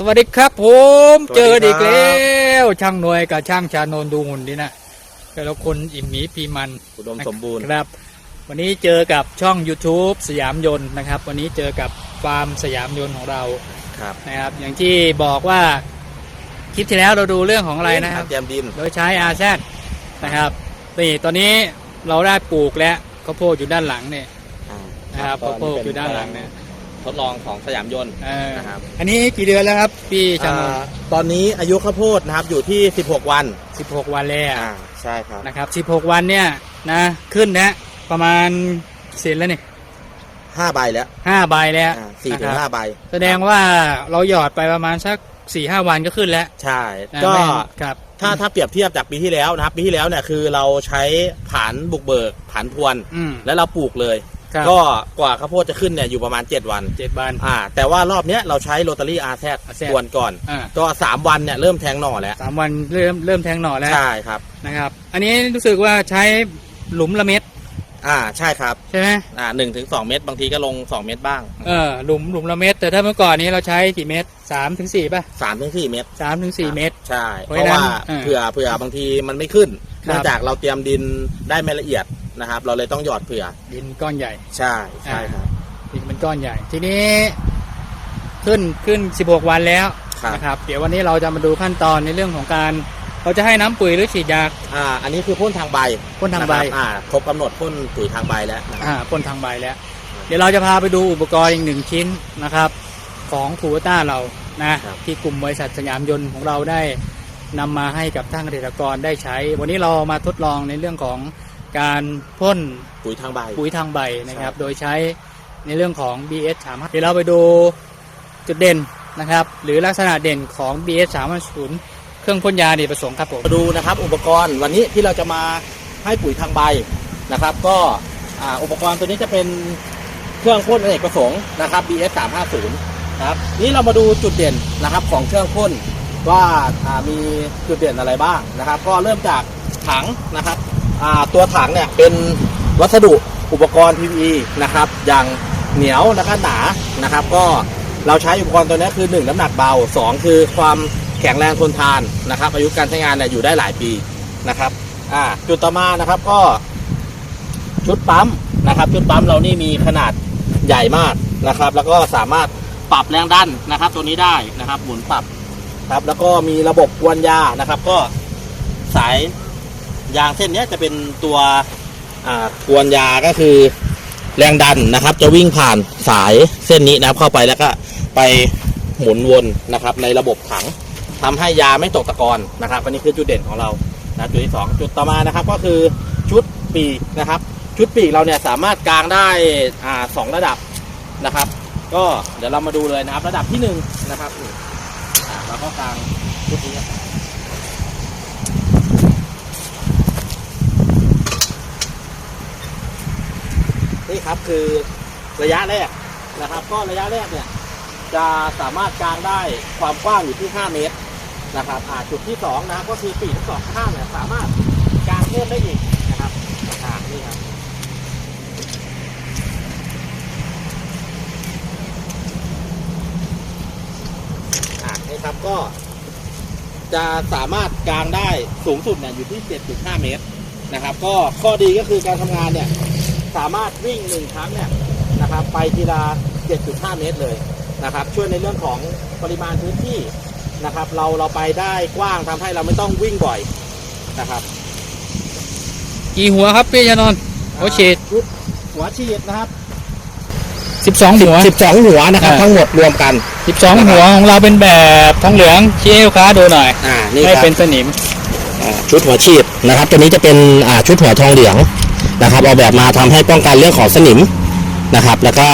สวัสดีครับผมสวัสดีครับ เจออีกแล้ว ช่างหน่วยกับช่างชานนท์ดูหุ่นดีนะแต่ละคนอิ่มหมีพีมันอุดมสมบูรณ์ ครับ วันนี้เจอกับช่อง YouTube สยามยนต์นะครับ วันนี้เจอกับฟาร์มสยามยนต์ของเราครับนะครับ อย่างที่บอกว่าคลิปที่แล้วเราดูเรื่องของอะไรนะครับเตรียมดิน โดยใช้อาแซนะครับนี่ตอนนี้เราได้ปลูกแล้วข้าวโพดอยู่ด้านหลังเนี่ย นะครับข้าวโพดอยู่ด้านหลังเนี่ย ทดลองของสยามยนต์เออนะครับอันนี้กี่เดือนแล้วครับ พี่ชานนอ่าท์ตอนนี้อายุข้าวโพดนะครับอยู่ที่ 16 วันสิบหกวันแล้วอ่าใช่ครับนะครับ16วันเนี่ยนะขึ้นนะประมาณเสร็จแล้วนี่5ใบแล้วห้าใบแล้วอ่าสี่ถึนะงคห้ารับใบแสดงว่าเราหยอดไปประมาณสัก4ี่ห้าวันก็ขึ้นแล้วใช่นะก็ไม่ครับ ถ้าถ้าเปรียบเทียบจากปีที่แล้วนะครับ ปีที่แล้วเนี่ยคือเราใช้ผานบุกเบิกผานพวน อืม แล้วเราปลูกเลย ครับ ก็กว่าข้าวโพดจะขึ้นเนี่ยอยู่ประมาณ 7 วัน เจ็ดวันอ่า แต่ว่ารอบเนี้ยเราใช้โรตารี่อาร์แซ RZ กวนก่อน อ่า ก็ 3 วันเนี่ยเริ่มแทงหน่อแล้ว สามวันเริ่มเริ่มแทงหน่อแล้วใช่ครับ นะครับ อันนี้รู้สึกว่าใช้หลุมละเม็ดอ่าใช่ครับ ใช่ไหมอ่าหนึ่งถึงสองเม็ดบางทีก็ลงสองเม็ดบ้างเออหลุมหลุมละเม็ดแต่ถ้าเมื่อก่อนนี้เราใช้กี่เม็ดสามถึงสี่ป่ะสามถึงสี่เม็ดสามถึงสี่เม็ด ใช่ เพเพราะราะฉะนั้นว่าอ่าเผื่อเผื่อบางทีมันไม่ขึ้น ครับ เนื่องจากเราเตรียมดินได้ไม่ละเอียด นะครับ เราเลยต้องหยอดเผื่อ ดินก้อนใหญ่ใช่ใช่ครับ ดินมันก้อนใหญ่ ทีนี้ ขึ้นขึ้น 16 วันแล้วครับ นะครับ เดี๋ยววันนี้เราจะมาดูขั้นตอนในเรื่องของการ เราจะให้น้ำปุ๋ยหรือฉีดยา อ่า อันนี้คือพ่นทางใบพ่นทางใบ นะครับอ่าครบกำหนดพ่นปุ๋ยทางใบแล้วนะครับ อ่าพ่นทางใบแล้ว เดี๋ยวเราจะพาไปดูอุปกรณ์อีกหนึ่งชิ้นนะครับ ของคูเวต้าเรานะครับ ที่กลุ่มบริษัทสยามยนต์ของเราได้นำมาให้กับท่านเกษตรกรได้ใช้ วันนี้เรามาทดลองในเรื่องของ การพ่นปุ๋ยทางใบ ปุ๋ยทางใบนะครับใช่โดยใช้ในเรื่องของ BS 3เดี๋ยวเราไปดูจุดเด่นนะครับ หรือลักษณะเด่นของ BS 3 0เครื่องพ่นยาเนกประสงค์ครับผมมาดูนะครับ อุปกรณ์วันนี้ที่เราจะมาให้ปุ๋ยทางใบนะครับ ก็อ่าอุปกรณ์ตัวนี้จะเป็นเครื่องพ่นอเนกประสงค์นะครับ BS 350นะครับนี่เรามาดูจุดเด่นนะครับของเครื่องพ่นว่าอ่ามีจุดเด่นอะไรบ้างนะครับ ก็เริ่มจากถังนะครับอ่า ตัวถังเนี่ยเป็นวัสดุอุปกรณ์ PVE นะครับอย่างเหนียวแล้วก็หนานะครับ ก็เราใช้อุปกรณ์ตัวนี้คือ 1 น้ำหนักเบา 2 คือความแข็งแรงทนทานนะครับอายุการใช้งานเนี่ยอยู่ได้หลายปีนะครับจุดต่อมานะครับก็ชุดปั๊มนะครับ ชุดปั๊มเรานี่มีขนาดใหญ่มากนะครับ แล้วก็สามารถปรับแรงดันนะครับ ตัวนี้ได้นะครับหมุนปรับครับ แล้วก็มีระบบกวนยานะครับ ก็สาย ยางเส้นนี้จะเป็นตัวอ่ากวนยาก็คือแรงดันนะครับ จะวิ่งผ่านสายเส้นนี้นะครับ เข้าไปแล้วก็ไปหมุนวนนะครับ ในระบบถังทำให้ยาไม่ตกตะกอนนะครับอันนี้คือจุดเด่นของเรานะจุดที่สองจุดต่อมานะครับ ก็คือชุดปีกนะครับ ชุดปีกเราเนี่ยสามารถกางได้อ่าสองระดับนะครับ ก็เดี๋ยวเรามาดูเลยนะครับ ระดับที่หนึ่งนะครับอ่าเราก็กางชุดนี้ ครับครับ คือระยะแรกนะครับ ก็ระยะแรกเนี่ยจะสามารถกางได้ความกว้างอยู่ที่ 5 เมตรนะครับอ่าจุดที่2นะก็คือปีกทั้งสองข้างเนี่ยสามารถกางเพิ่มได้อีกนะครับอ่านี่ครับอะนี่ครับก็จะสามารถกางได้สูงสุดเนี่ยอยู่ที่ 7.5 เมตรนะครับ ก็ข้อดีก็คือการทำงานเนี่ย สามารถวิ่งหนึ่งครั้งเนี่ยนะครับไปทีละ7.5 เมตรเลยนะครับ ช่วยในเรื่องของปริมาณพื้นที่นะครับ เราเราไปได้กว้างทำให้เราไม่ต้องวิ่งบ่อยนะครับ กี่หัวครับพี่ชานนท์โอเชดชุดหัวฉีดนะครับ12หัว12 หัวนะครับอ่าทั้งหมดรวมกัน 12 หัวของเราเป็นแบบทองเหลืองชี้ให้ลูกค้าดูหน่อยอ่านี่ให้ครับเป็นสนิมอ่าชุดหัวฉีดนะครับ ตัวนี้จะเป็นอ่าชุดหัวทองเหลือง นะครับออกแบบมาทำให้ป้องกันเรื่องของสนิมนะครับ แล้วก็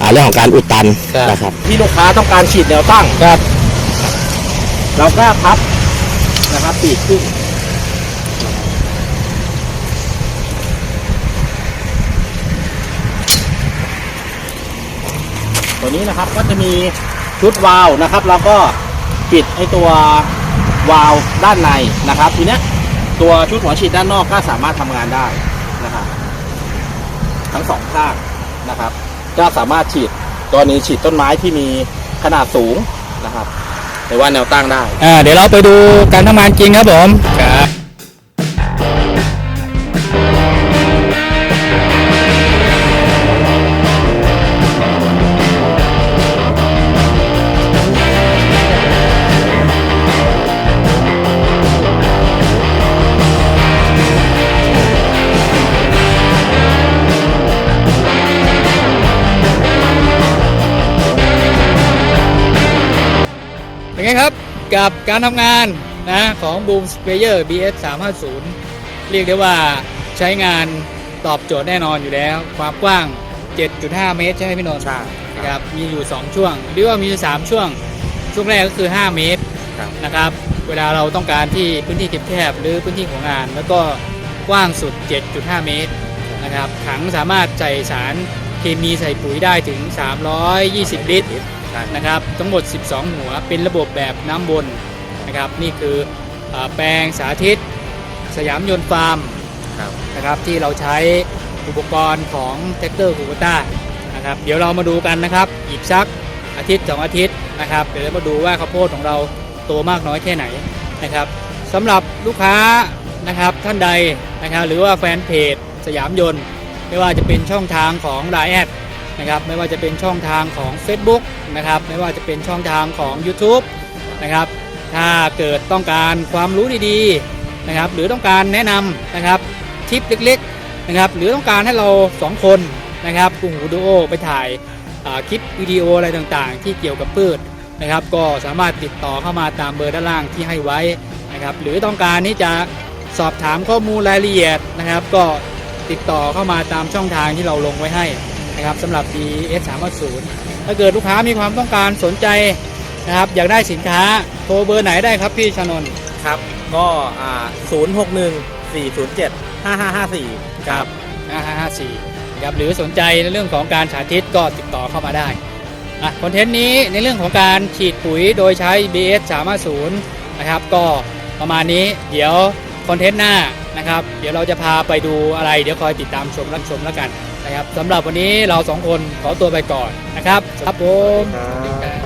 อ่าเรื่องของการอุดตันครับนะครับที่ลูกค้าต้องการฉีดแนวตั้งครับเราก็พับนะครับปีกขึ้นตัวนี้นะครับก็จะมีชุดวาล์วนะครับแล้วก็ปิดไอตัววาล์วด้านในนะครับ ทีเนี้ยตัวชุดหัวฉีดด้านนอกก็สามารถทำงานได้ นะครับทั้งสองข้างนะครับ ก็สามารถฉีดตัวนี้ฉีดต้นไม้ที่มีขนาดสูงนะครับหรือว่าแนวตั้งได้ อ่าเดี๋ยวเราไปดูการทำงานจริงครับผม ครับ ไงครับกับการทำงานนะของ Boom Sprayer BS 350 เรียกได้ว่าใช้งานตอบโจทย์แน่นอนอยู่แล้ว ความกว้าง 7.5 เมตร ใช่ไหมพี่นนท์ใช่นะครับมีอยู่ 2 ช่วง หรือว่ามีอยู่3ช่วง ช่วงแรกก็คือ 5 เมตรครับนะครับ เวลาเราต้องการที่พื้นที่แคบๆหรือพื้นที่ของงาน แล้วก็กว้างสุด 7.5 เมตรนะครับถังสามารถใส่สารเคมีใส่ปุ๋ยได้ถึง 320 ลิตรใช่ นะครับทั้งหมด 12 หัวเป็นระบบแบบน้ำวนนะครับนี่คืออาแปลงสาธิต สยามยนต์ฟาร์มครับนะครับที่เราใช้อุปกรณ์ของแท็กเตอร์คูเปต้านะครับเดี๋ยวเรามาดูกันนะครับอีกสักอาทิตย์สองอาทิตย์นะครับเดี๋ยวเรามาดูว่าข้าวโพดของเราโตมากน้อยแค่ไหนนะครับสำหรับลูกค้านะครับท่านใดนะครับหรือว่าแฟนเพจสยามยนต์ไม่ว่าจะเป็นช่องทางของ l ล n e แอด นะครับไม่ว่าจะเป็นช่องทางของ Facebook นะครับไม่ว่าจะเป็นช่องทางของ YouTube นะครับถ้าเกิดต้องการความรู้ดีๆนะครับหรือต้องการแนะนำนะครับทิปเล็กๆนะครับหรือต้องการให้เราสองคนนะครับกลุ่มวิดีโอไปถ่ายคลิปวิดีโออะไรต่างๆ ที่เกี่ยวกับพืชนะครับ ก็สามารถติดต่อเข้ามาตามเบอร์ด้านล่างที่ให้ไว้นะครับหรือต้องการที่จะสอบถามข้อมูลรายละเอียดนะครับ ก็ติดต่อเข้ามาตามช่องทางที่เราลงไว้ให้ นะครับสำหรับ BS 350ถ้าเกิดลูกค้ามีความต้องการสนใจนะครับอยากได้สินค้าโทรเบอร์ไหนได้ครับพี่ชนนท์ครับก็อ่าศูนย์หกหนึ่งสี่ศูนย์เจ็ดห้าห้าห้าสี่ครับ 5554นะครับหรือสนใจในเรื่องของการสาธิตก็ติดต่อเข้ามาได้อะคอนเทนต์นี้ในเรื่องของการฉีดปุ๋ยโดยใช้ BS 350นะครับก็ประมาณนี้เดี๋ยวคอนเทนต์หน้านะครับ เดี๋ยวเราจะพาไปดูอะไร เดี๋ยวคอยติดตามชมรับชมแล้วกัน นะครับสำหรับวันนี้เราสองคนขอตัวไปก่อนนะครับครับผมครับ